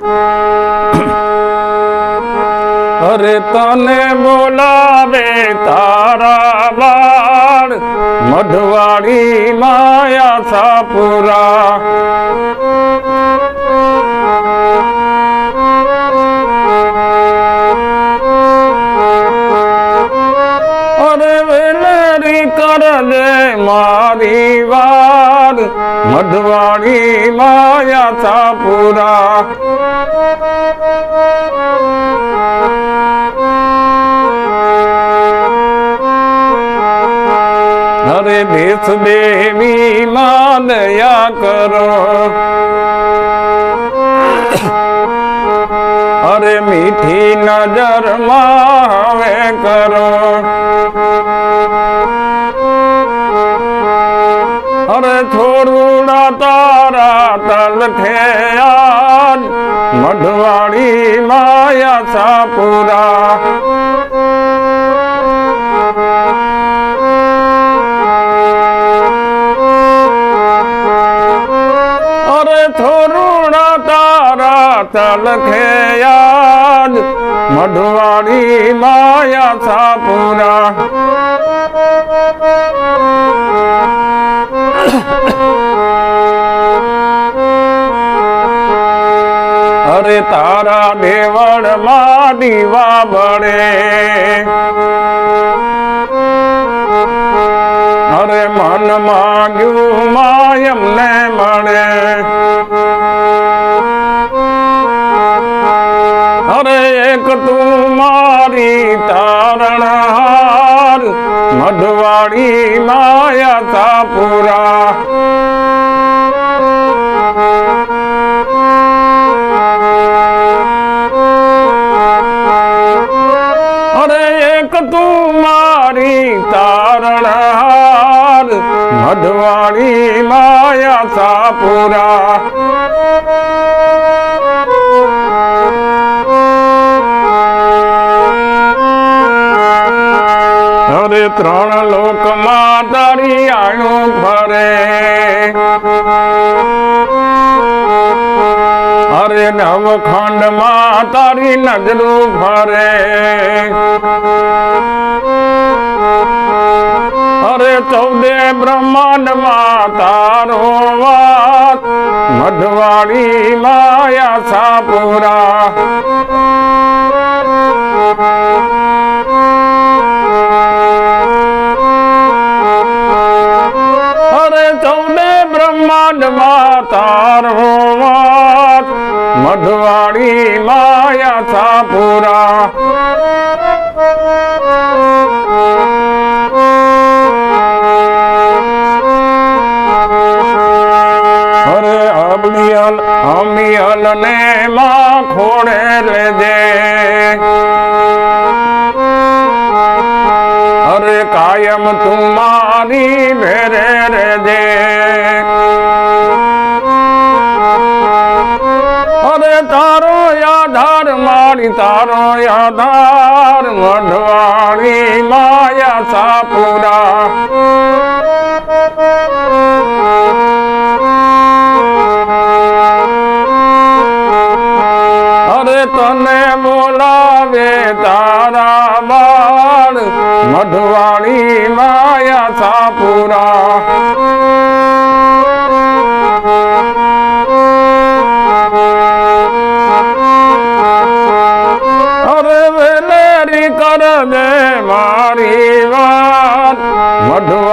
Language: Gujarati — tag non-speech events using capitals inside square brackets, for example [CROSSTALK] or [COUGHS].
[COUGHS] અરે તને બોલાવે તારા બાળ મઢવાડી માયા સાપુરા. અરે વેલેરી કર દે મારી વાર મઢવાડી માયા સાપુરા. દેશ દેવી માં દયા કરો. અરે મીઠી નજરમાં હવે કરો. અરે છોડુડા તારા તલ આજ મઢવાડી માયા સાપુરા. થોરુણા તારા તલખે યાદ મઢવાડી માયા સાપુરા. અરે તારા દેવળમાં દીવા બળે. અરે મન માગ્યું માયમ ને મળે તું મારી તારણ હાર મઢવાડી માયા સાપુરા. અરે એક તું મારી તારણ મઢવાડી માયા સાપુરા. ત્રણ લોકમાં તારી આણું ફરે અરે નવખંડમાં તારી નજરું ફરે અરે ચૌદે બ્રહ્માંડમાં તારો વાત મઢવાડી માયા સાપુરા બ્રહ્માંડમાં તારો વાત મઢવાડી માયા સાપુરા. અરે અબલિયલ, અમિયલ ને માં ખોડે લેજે. અરે કાયમ તું મારી ભેરે મારી તારો આધાર મઢવાણી માયા સાપુરા. દે મારી વાત. મઢવાડી માં